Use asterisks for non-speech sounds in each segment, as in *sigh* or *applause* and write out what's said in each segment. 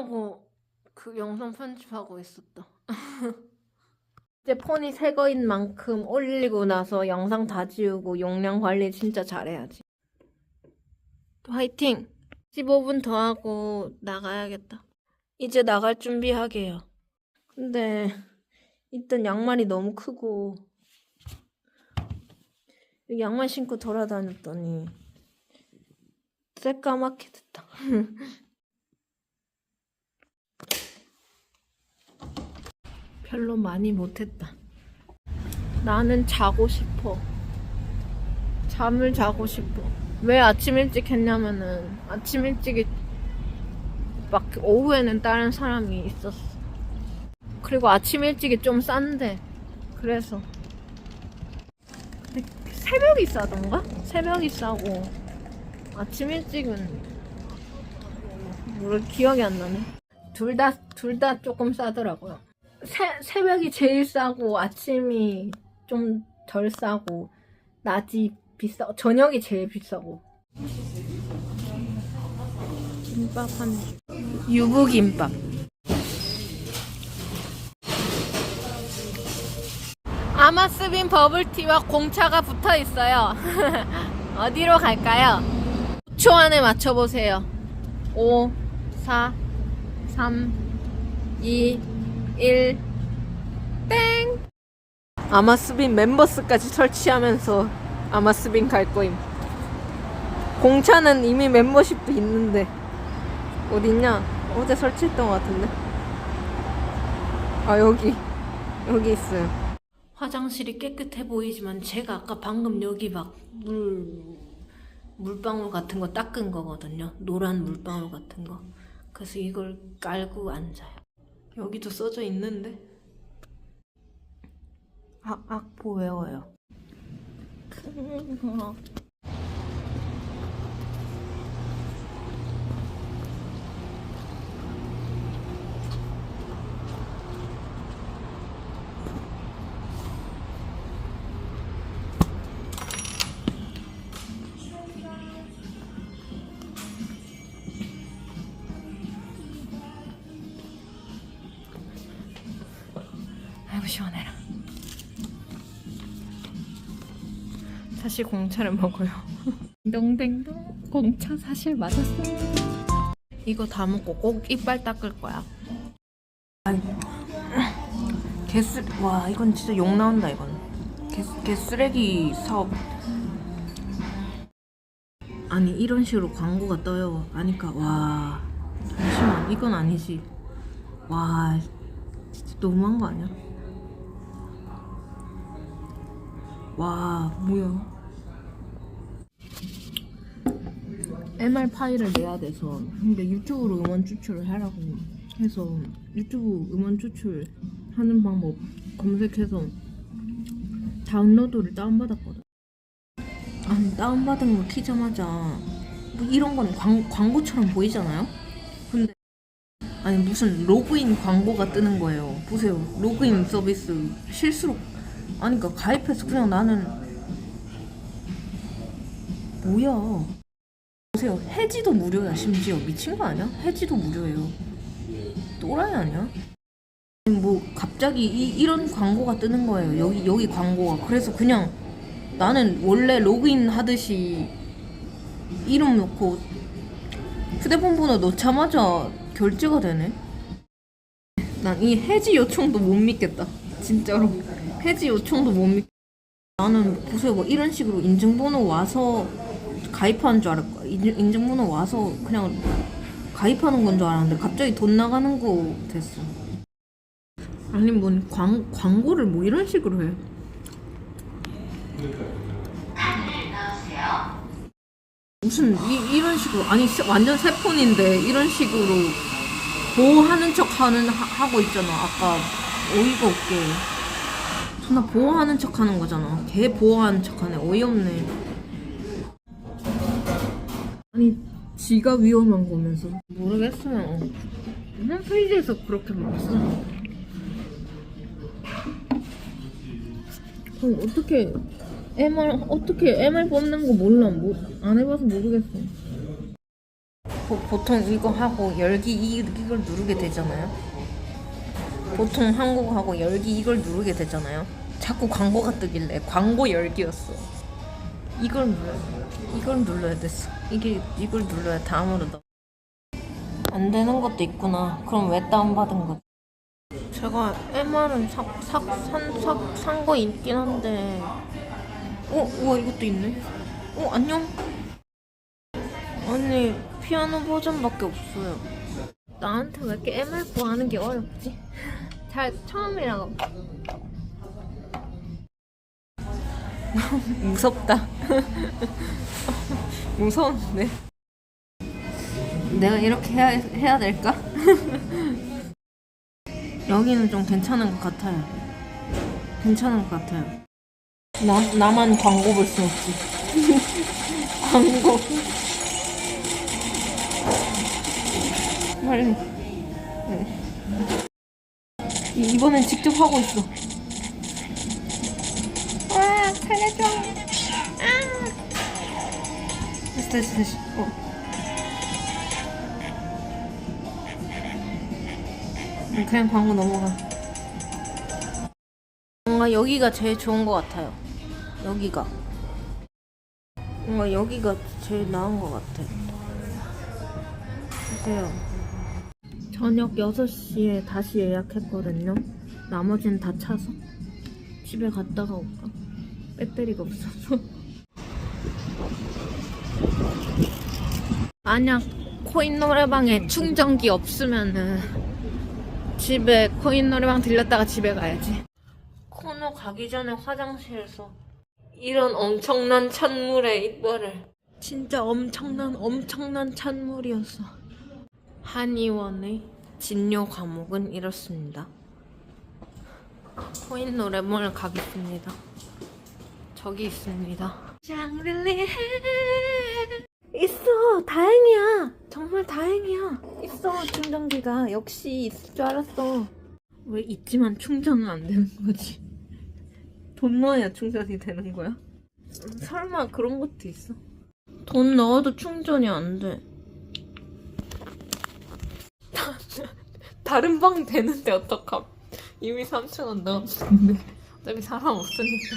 촬영하고 그 영상 편집하고 있었다. *laughs* 이제 폰이 새 거인 만큼 올리고 나서 영상 다 지우고 용량 관리 진짜 잘해야지. 화이팅! 15분 더 하고 나가야겠다. 이제 나갈 준비하게요. 근데 일단 양말이 너무 크고 양말 신고 돌아다녔더니 새까맣게 됐다. *laughs* 별로 많이 못했다. 나는 자고 싶어. 잠을 자고 싶어. 왜 아침 일찍 했냐면은 아침 일찍이 막 오후에는 다른 사람이 있었어. 그리고 아침 일찍이 좀 싼데 그래서 근데 새벽이 싸던가? 새벽이 싸고 아침 일찍은 모르 기억이 안 나네. 둘 다 둘 다 조금 싸더라고요. 새, 새벽이 제일 싸고 아침이 좀 덜 싸고 낮이 비싸 저녁이 제일 비싸고 김밥 한 줄. 유부김밥 아마스빈 버블티와 공차가 붙어 있어요 *laughs* 어디로 갈까요? 5초 안에 맞춰보세요 5 4 3 2 1 땡! 아마스빈 멤버스까지 설치하면서 아마스빈 갈 거임. 공차는 이미 멤버십도 있는데 어딨냐? 어제 설치했던 것 같은데. 아 여기 여기 있어요. 화장실이 깨끗해 보이지만 제가 아까 방금 여기 막 물 물방울 같은 거 닦은 거거든요. 노란 물방울 같은 거. 그래서 이걸 깔고 앉아요. 여기도 써져 있는데. 악, 악보 외워요. 큰 거. 시원해라. 사실 공차를 먹어요. 딩동댕동 공차 사실 맞았어. 이거 다 먹고 꼭 이빨 닦을 거야. 아니 개쓰 와 이건 진짜 욕 나온다 이건. 개, 개 쓰레기 사업. 아니 이런 식으로 광고가 떠요. 아니까 와 잠시만 이건 아니지. 와 진짜 너무한 거 아니야? 와 뭐야? MR 파일을 내야 돼서 근데 유튜브로 음원 추출을 하라고 해서 유튜브 음원 추출 하는 방법 검색해서 다운로드를 다운받았거든. 아니 다운받은 거 키자마자. 뭐 이런 건 광, 광고처럼 보이잖아요? 근데 아니 무슨 로그인 광고가 뜨는 거예요. 보세요. 로그인 서비스 실수로 아니 그니까 가입해서 그냥 나는 뭐야? 보세요. 해지도 무료야 심지어. 미친 거 아니야? 해지도 무료예요. 또라이 아니야? 아니, 뭐 갑자기 이, 이런 광고가 뜨는 거예요. 여기 여기 광고가. 그래서 그냥 나는 원래 로그인 하듯이 이름 넣고 휴대폰 번호 넣자마자 결제가 되네? 난 이 해지 요청도 못 믿겠다. 진짜로 해지 요청도 못 믿. 나는 보세요, 뭐 이런 식으로 인증번호 와서 가입하는 줄 알았고 인증, 인증번호 와서 그냥 가입하는 건 줄 알았는데 갑자기 돈 나가는 거 됐어. 아니 뭔 광, 광고를 뭐 이런 식으로 해? 무슨 이, 이런 식으로 아니 새- 완전 새 폰인데 이런 식으로 보호하는 척 하는 하, 하고 있잖아 아까 어이가 없게 존 나 보호하는 척 하는 거잖아. 걔 보호하는 척 하네. 어이없네. 아니, 지가 위험한 거면서. 모르겠어요. 홈페이지에서 그렇게 말했어. 그럼 어떻게, MR, 어떻게 MR 뽑는 거 몰라. 뭐, 안 해봐서 모르겠어. 보, 통 이거 하고 열기 이, 이걸 누르게 되잖아요. 보통 한국어 하고 열기 이걸 누르게 되잖아요. 자꾸 광고가 뜨길래 광고 열기였어. 이걸 눌러 이걸 눌러야 됐어. 이게 이걸 눌러야 다음으로 나. 안 되는 것도 있구나. 그럼 왜 다운 받은 거지? 제가 MR은 산산거 있긴 한데. 어, 우와 이것도 있네. 어, 안녕. 아니 피아노 버전밖에 없어요. 나한테 왜 이렇게 MR 구하는 게 어렵지? *laughs* 잘 처음이라고. *laughs* 무섭다. *laughs* 무서운데. 내가 이렇게 해야, 해야 될까? *laughs* 여기는 좀 괜찮은 것 같아요. 괜찮은 것 같아요. 나, 나만 광고 볼 수 없지. 광고. 빨리. 네. 이- 이번엔 직접 하고 있어. 아, 살려줘. 아. 됐어, 됐어, 됐어. 어. 음, 그냥 광고 넘어가. 뭔가 여기가 제일 좋은 것 같아요. 여기가. 뭔가 여기가 제일 나은 것 같아. 보세요. 저녁 6시에 다시 예약했거든요. 나머지는 다 차서 집에 갔다가 올까? 배터리가 없어서. *laughs* 만약 코인 노래방에 충전기 없으면은 집에 코인 노래방 들렸다가 집에 가야지. 코너 가기 전에 화장실에서 이런 엄청난 찬물에 이빨을 진짜 엄청난 엄청난 찬물이었어. 한의원의 진료 과목은 이렇습니다. 코인 노래방을 가겠습니다. 저기 있습니다. 샹들리에 있어 다행이야. 정말 다행이야. 있어 충전기가. 역시 있을 줄 알았어. 왜 있지만 충전은 안 되는 거지? 돈 넣어야 충전이 되는 거야? 음, 설마 그런 것도 있어? 돈 넣어도 충전이 안돼. *laughs* 다른 방 되는데 어떡함? 이미 3천원 넣었는데. 어차피 사람 없으니까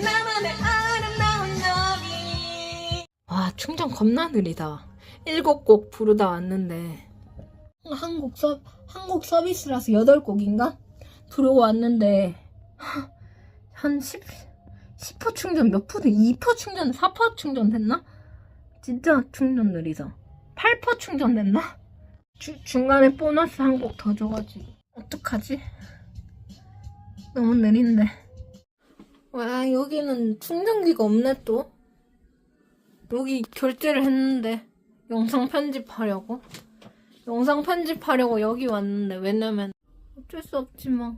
나만의 아름다운 너비 와 충전 겁나 느리다. 일곱 곡 부르다 왔는데 한국 서 한국 서비스라서 여덟 곡인가 들어왔는데 *laughs* 한 10, 10% 충전 몇 프로? 2% 충전, 4% 충전 됐나? 진짜 충전 느리다. 8% 충전 됐나? 주, 중간에 보너스 한 곡 더 줘가지고 어떡하지? 너무 느린데. 와 여기는 충전기가 없네 또. 여기 결제를 했는데 영상 편집하려고? 영상 편집하려고 여기 왔는데 왜냐면 어쩔 수 없지 뭐.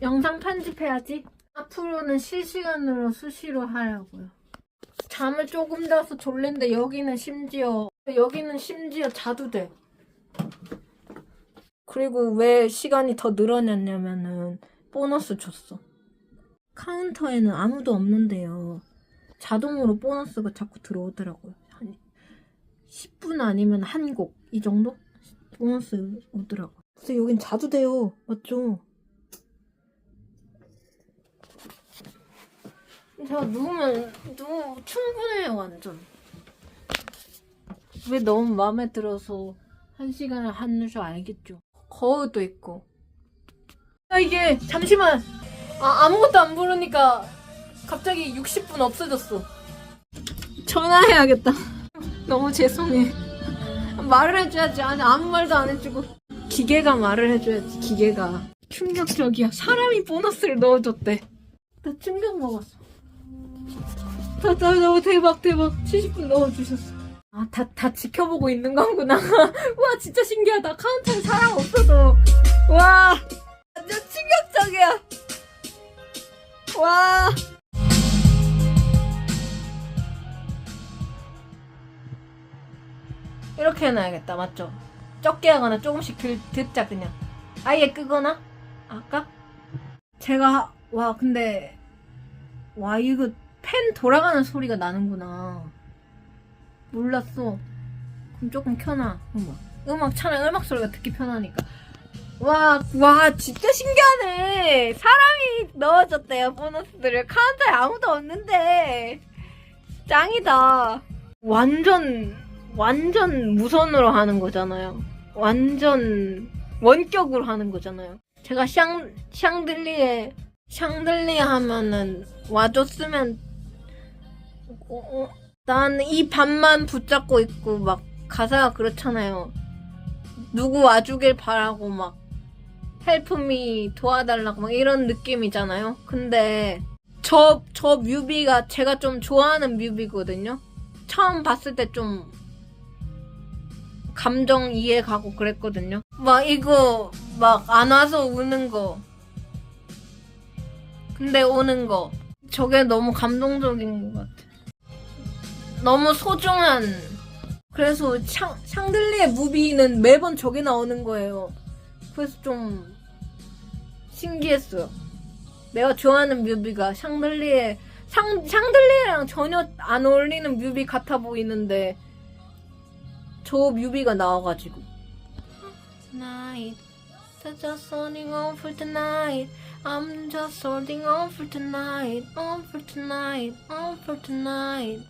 영상 편집해야지. 앞으로는 실시간으로 수시로 하려고요. 잠을 조금 자서 졸린데 여기는 심지어 여기는 심지어 자도 돼. 그리고 왜 시간이 더 늘어났냐면은 보너스 줬어 카운터에는 아무도 없는데요 자동으로 보너스가 자꾸 들어오더라고요. 한 10분 아니면 한 곡 이 정도 보너스 오더라고요. 그래서 여긴 자도 돼요. 맞죠? 제가 누우면 누우 충분해요 완전. 왜 너무 마음에 들어서 한 시간을 하는 줄 알겠죠. 거울도 있고. 아 이게 잠시만. 아 아무것도 안 부르니까 갑자기 60분 없어졌어. 전화해야겠다. *laughs* 너무 죄송해. 말을 해줘야지. 아니, 아무 말도 안 해주고. 기계가 말을 해줘야지, 기계가. 충격적이야. 사람이 보너스를 넣어줬대. 나 충격 먹었어. 다, 다, 다, 대박, 대박. 70분 넣어주셨어. 아, 다, 다 지켜보고 있는 거구나. *laughs* 와, 진짜 신기하다. 카운터에 사람 없어도. 해놔야겠다, 맞죠? 적게 하거나 조금씩 들, 듣자, 그냥. 아예 끄거나? 아까? 제가, 와, 근데, 와, 이거 펜 돌아가는 소리가 나는구나. 몰랐어. 그럼 조금 켜놔, 음악. 음악 차라리 음악 소리가 듣기 편하니까. 와, 와, 진짜 신기하네. 사람이 넣어줬대요, 보너스들을. 카운터에 아무도 없는데. 짱이다. 완전, 완전 무선으로 하는 거잖아요. 완전 원격으로 하는 거잖아요. 제가 샹, 샹들리에, 샹들리에 하면은 와줬으면, 어, 어, 난이 밤만 붙잡고 있고, 막, 가사가 그렇잖아요. 누구 와주길 바라고, 막, 헬프미 도와달라고, 막 이런 느낌이잖아요. 근데, 저, 저 뮤비가 제가 좀 좋아하는 뮤비거든요. 처음 봤을 때 좀, 감정 이해 가고 그랬거든요. 막 이거 막 안 와서 우는 거. 근데 오는 거. 저게 너무 감동적인 것 같아. 너무 소중한. 그래서 샹, 샹들리의 무비는 매번 저게 나오는 거예요. 그래서 좀 신기했어요. 내가 좋아하는 뮤비가 샹들리의 샹, 샹들리에랑 전혀 안 어울리는 뮤비 같아 보이는데 저 뮤비가 나와가지고 Tonight Just holding on for tonight I'm just holding on for tonight On for tonight On for tonight